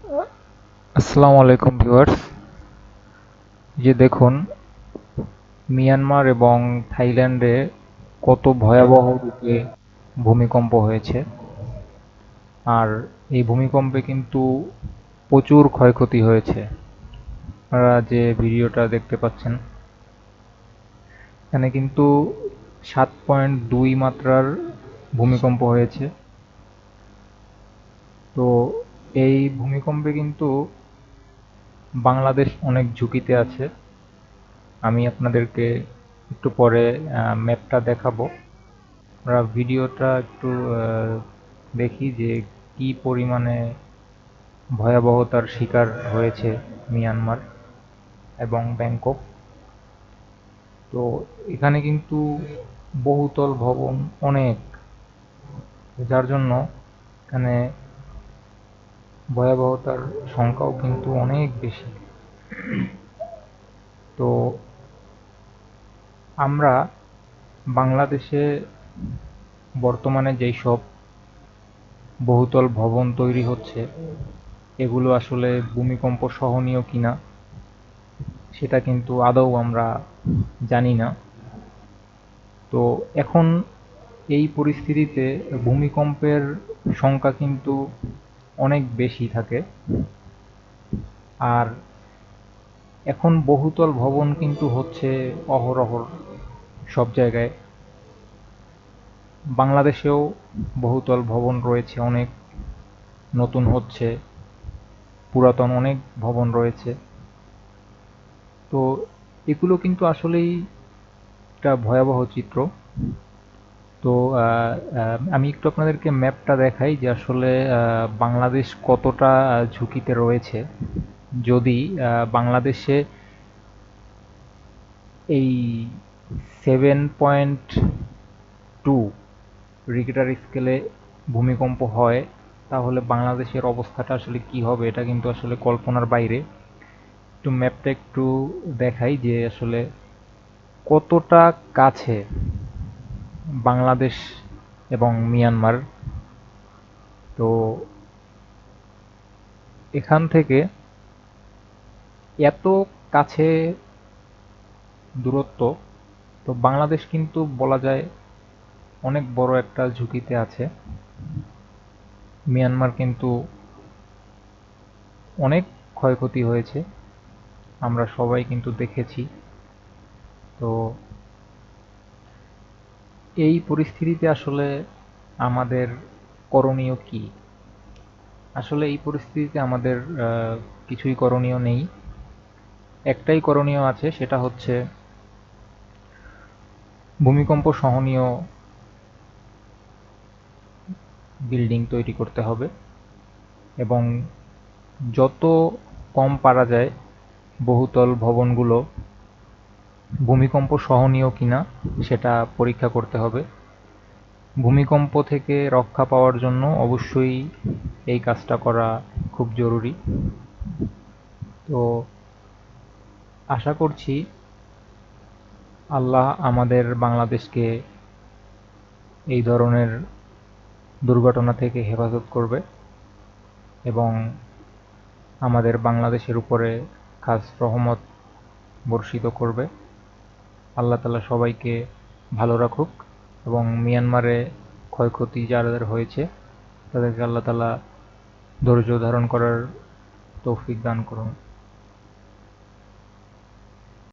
আসসালামু আলাইকুম ভিউয়ার্স। যে দেখুন, মিয়ানমার এবং থাইল্যান্ডে কত ভয়াবহ রূপে ভূমিকম্প হয়েছে। আর এই ভূমিকম্পে কিন্তু প্রচুর ক্ষয়ক্ষতি হয়েছে। আপনারা যে ভিডিওটা দেখতে পাচ্ছেন, এখানে কিন্তু সাত পয়েন্ট দুই মাত্রার ভূমিকম্প হয়েছে। তো এই ভূমিকম্পে কিন্তু বাংলাদেশ অনেক ঝুঁকিতে আছে। আমি আপনাদেরকে একটু পরে ম্যাপটা দেখাবো। আমরা ভিডিওটা একটু দেখি যে কি পরিমাণে ভয়াবহতার শিকার হয়েছে মিয়ানমার এবং ব্যাংকক। তো এখানে কিন্তু বহুতল ভবন অনেক, যার জন্য এখানে ভয়াবহতার সংখ্যাও কিন্তু অনেক বেশি। তো আমরা বাংলাদেশে বর্তমানে যেই সব বহুতল ভবন তৈরি হচ্ছে, এগুলো আসলে ভূমিকম্প সহনীয় কিনা সেটা কিন্তু আদৌ আমরা জানি না। তো এখন এই পরিস্থিতিতে ভূমিকম্পের সংখ্যা কিন্তু অনেক বেশি থাকে। আর এখন বহুতল ভবন কিন্তু হচ্ছে অহরহর সব জায়গায়। বাংলাদেশেও বহুতল ভবন রয়েছে, অনেক নতুন হচ্ছে, পুরাতন অনেক ভবন রয়েছে। তো এগুলো কিন্তু আসলেই একটা ভয়াবহ চিত্র। তো আমি একটু আপনাদেরকে ম্যাপটা দেখাই যে আসলে বাংলাদেশ কতটা ঝুঁকিতে রয়েছে। যদি বাংলাদেশে এই সেভেন পয়েন্ট টু রিক্টার স্কেলে ভূমিকম্প হয়, তাহলে বাংলাদেশের অবস্থাটা আসলে কি হবে, এটা কিন্তু আসলে কল্পনার বাইরে। একটু ম্যাপটা একটু দেখাই যে আসলে কতটা কাছে বাংলাদেশ এবং মিয়ানমার। তো এখান থেকে এত কাছে দূরত্ব, তো বাংলাদেশ কিন্তু বলা যায় অনেক বড় একটা ঝুঁকিতে আছে। মিয়ানমার কিন্তু অনেক ক্ষয়ক্ষতি হয়েছে, আমরা সবাই কিন্তু দেখেছি। তো এই পরিস্থিতিতে আসলে আমাদের করণীয় কি? আসলে এই পরিস্থিতিতে আমাদের কিছুই করণীয় নেই। একটাই করণীয় আছে, সেটা হচ্ছে ভূমিকম্প সহনীয় বিল্ডিং তৈরি করতে হবে এবং যত কম পারা যায় বহুতল ভবনগুলো ভূমিকম্প সহনীয় কিনা সেটা পরীক্ষা করতে হবে। ভূমিকম্প থেকে রক্ষা পাওয়ার জন্য অবশ্যই এই কাজটা করা খুব জরুরি। তো আশা করছি আল্লাহ আমাদের বাংলাদেশকে এই ধরনের দুর্ঘটনা থেকে হেফাজত করবে এবং আমাদের বাংলাদেশের উপরে খাস রহমত বর্ষিত করবে। আল্লাহ তালা সবাইকে ভালো রাখুক এবং মিয়ানমারে ক্ষয়ক্ষতি যাদের হয়েছে, তাদেরকে আল্লাহ তালা ধৈর্য ধারণ করার তৌফিক দান করুন।